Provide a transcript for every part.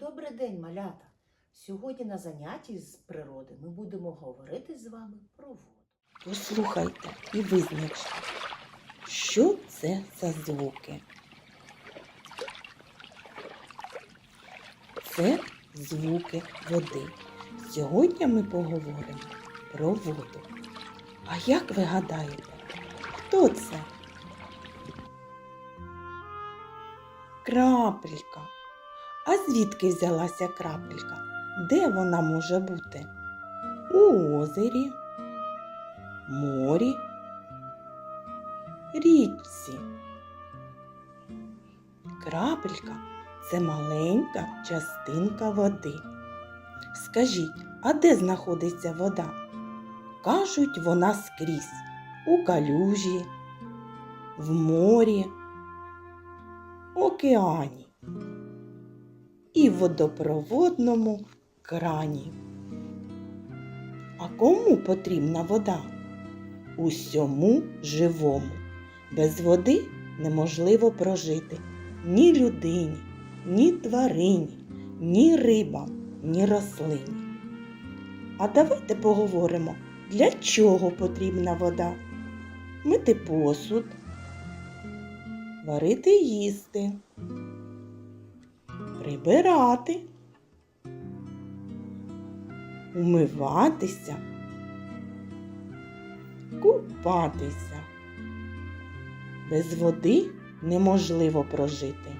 Добрий день, малята! Сьогодні на занятті з природи ми будемо говорити з вами про воду. Послухайте і визначте, що це за звуки. Це звуки води. Сьогодні ми поговоримо про воду. А як ви гадаєте, хто це? Крапелька. А звідки взялася крапелька? Де вона може бути? У озері, морі, річці. Крапелька це маленька частинка води. Скажіть, а де знаходиться вода? Кажуть, вона скрізь у калюжі, в морі, океані і водопроводному крані. А кому потрібна вода? Усьому живому. Без води неможливо прожити ні людині, ні тварині, ні рибам, ні рослині. А давайте поговоримо, для чого потрібна вода? Мити посуд, варити їсти, прибирати, умиватися, купатися. Без води неможливо прожити.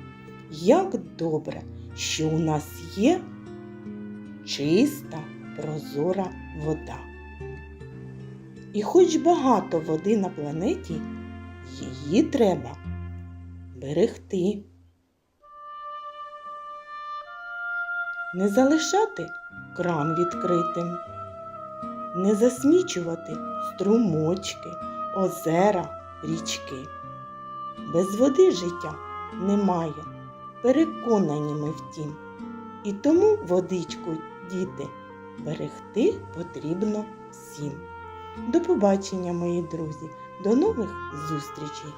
Як добре, що у нас є чиста, прозора вода. І хоч багато води на планеті, її треба берегти. Не залишати кран відкритим, не засмічувати струмочки, озера, річки. Без води життя немає, переконані ми втім. І тому водичку, діти, берегти потрібно всім. До побачення, мої друзі, до нових зустрічей!